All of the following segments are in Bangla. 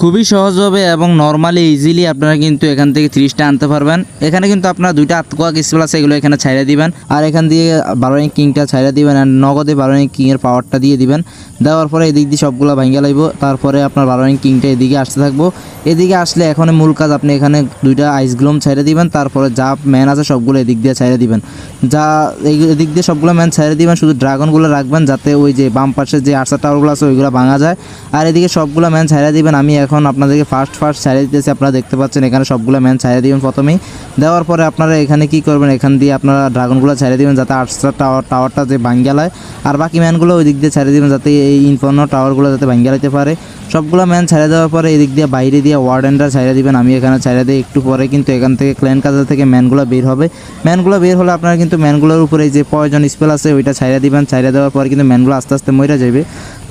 খুবই সহজভাবে এবং নর্মালি ইজিলি আপনারা কিন্তু এখান থেকে ত্রিশটা আনতে পারবেন। এখানে কিন্তু আপনারা দুইটা আত্মকা স্পেল আছে, এগুলো এখানে ছাইড়া দিবেন। আর এখান দিয়ে বারো র্যাঙ্ক কিংটা ছাইড়া দিবেন আর নগদে বারো র্যাঙ্ক কিংয়ের পাওয়ারটা দিয়ে দিবেন। দেওয়ার পরে এদিক দিয়ে সবগুলো ভাঙ্গা লাগবো। তারপরে আপনার বারো র্যাঙ্ক কিংটা এদিকে আসতে থাকব। এদিকে আসলে এখন মূল কাজ আপনি এখানে দুইটা আইস গ্লোম ছাইড়া দিবেন, তারপরে যা ম্যান আছে সবগুলো এদিক দিয়ে ছাইড়া দিবেন। যা এদিক দিয়ে সবগুলো ম্যান ছাইড়া দিবেন, শুধু ড্রাগনগুলো রাখবেন যাতে ওই যে বাম পাশে যে আর্সার টাওয়ারগুলো আছে, ওইগুলো ভাঙা যায়। আর এদিকে সবগুলো ম্যান ছাইড়া দিবেন, আমি এখন আপনাদেরকে ফার্স্ট ফার্স্ট ছাইড়া দিতেছি, আপনারা দেখতে পাচ্ছেন এখানে সবগুলো ম্যান ছাইড়া দিবেন প্রথমেই। দেওয়ার পরে আপনারা এখানে কি করবেন, এখান দিয়ে আপনারা ড্রাগনগুলো ছাইড়া দিবেন যাতে আর্সার টাওয়ার টাওয়ারটা যে ভাঙ্গালায় আর বাকি ম্যানগুলো ওই দিক দিয়ে ছাইড়া দিবেন যাতে এই ইনফর্নো টাওয়ারগুলো যাতে ভাঙ্গালাইতে পারে। সবগুলো ম্যান ছাড়া দেওয়ার পরে এদিক দিয়ে বাইরে দিয়ে ওয়ার্ডেনরা ছাড়া দিবেন, আমি এখানে ছাড়া দিয়ে একটু পরে, কিন্তু এখান থেকে ক্লেন কাজার থেকে ম্যানগুলো বের হবে। ম্যানগুলো বের হলে আপনারা কিন্তু ম্যানগুলোর উপরে যে পয়জন স্পেল আছে, ওইটা ছাইড়া দিবেন, ছাইড়া দেওয়ার পরে কিন্তু ম্যানগুলো আস্তে আস্তে মরে যাবে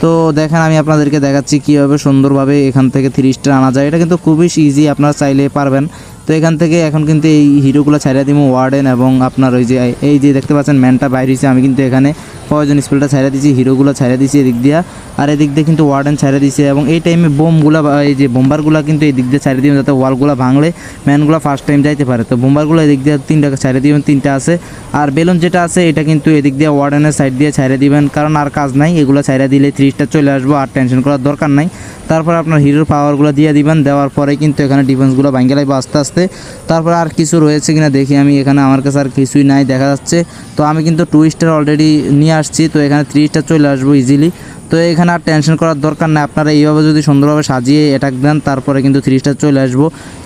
তো দেখেন, আমি আপনাদেরকে দেখাচ্ছি কীভাবে সুন্দরভাবে এখান থেকে থ্রি স্টার আনা যায়। এটা কিন্তু খুবই ইজি আপনারা চাইলে পারবেন। তো এখান থেকে এখন কিন্তু এই হিরোগুলো ছাইড়া দিব ওয়ার্ডেন এবং আপনার ওই যে এই যে দেখতে পাচ্ছেন ম্যানটা বাইরে হয়েছে আমি কিন্তু এখানে পয়জন স্পেলটা ছাইড়া দিয়েছি হিরোগুলো ছাইড়া দিয়েছি এদিক দিয়ে। আর এদিক দিয়ে কিন্তু ওয়ার্ডেন ছাইড়া দিয়েছে এবং এই টাইমে বোমগুলো এই যে বোম্বারগুলো কিন্তু এই দিক দিয়ে ছাইড়া দিবেন যাতে ওয়ালগুলো ভাঙলে ম্যানগুলো ফার্স্ট টাইম যাইতে পারে। তো বোম্বারগুলো এদিক দিয়ে তিনটা ছাইড়া দিবেন, তিনটা আছে। আর বেলুন যেটা আছে, এটা কিন্তু এদিক দিয়ে ওয়ার্ডেনের সাইড দিয়ে ছাইড়া দিবেন, কারণ আর কাজ নাই, এগুলো ছাইড়া দিলে ত্রিশটা চলে আসব, আর টেনশন করার দরকার নাই। তারপর আপনার হিরোর পাওয়ারগুলো দিয়ে দিবেন, দেওয়ার পরে কিন্তু এখানে ডিফেন্সগুলো ভাঙ্গে লাগবে, আস্তে আস্তে। তারপর আর কিছু রয়েছে কিনা দেখি আমি, এখানে আমার কাছে আর কিছুই নাই, দেখা যাচ্ছে। তো আমি কিন্তু টু স্টার অলরেডি নিয়ে আসছি, তো এখানে থ্রি স্টার চলে আসব ইজিলি তো এখানে আর টেনশন করার দরকার নেই, আপনারা এইভাবে যদি সুন্দরভাবে সাজিয়ে অ্যাটাক দেন, তারপরে কিন্তু থ্রি স্টার চলে আসব।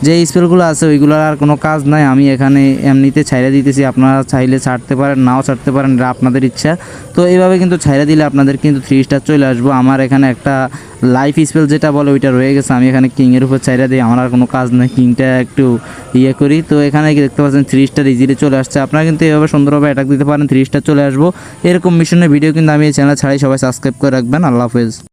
যে স্পেলগুলো আছে, ওইগুলোর আর কোনো কাজ নাই, আমি এখানে এমনিতে ছাইড়া দিতেছি, আপনারা চাইলে ছাড়তে পারেন, নাও ছাড়তে পারেন, এটা আপনাদের ইচ্ছা। তো এইভাবে কিন্তু ছাইড়া দিলে আপনাদের কিন্তু থ্রি স্টার চলে আসব। আমার এখানে একটা লাইফ স্পেল যেটা বলে, ওইটা রয়ে গেছে। আমি এখানে কিংয়ের উপর চাইরা দিই। আমার আর কোনো কাজ নেই। কিংটা একটু ইয়ে করি। তো এখানে দেখতে পাচ্ছেন থ্রি স্টার ইজিলি চলে আসছে। আপনারা কিন্তু এভাবে সুন্দরভাবে অ্যাটাক দিতে পারেন। থ্রি স্টার চলে আসব। এরকম মিশনের ভিডিও কিন্তু আমি এই চ্যানেল ছাড়াই সবাই সাবস্ক্রাইব করে রাখবেন। আল্লাহ হাফেজ।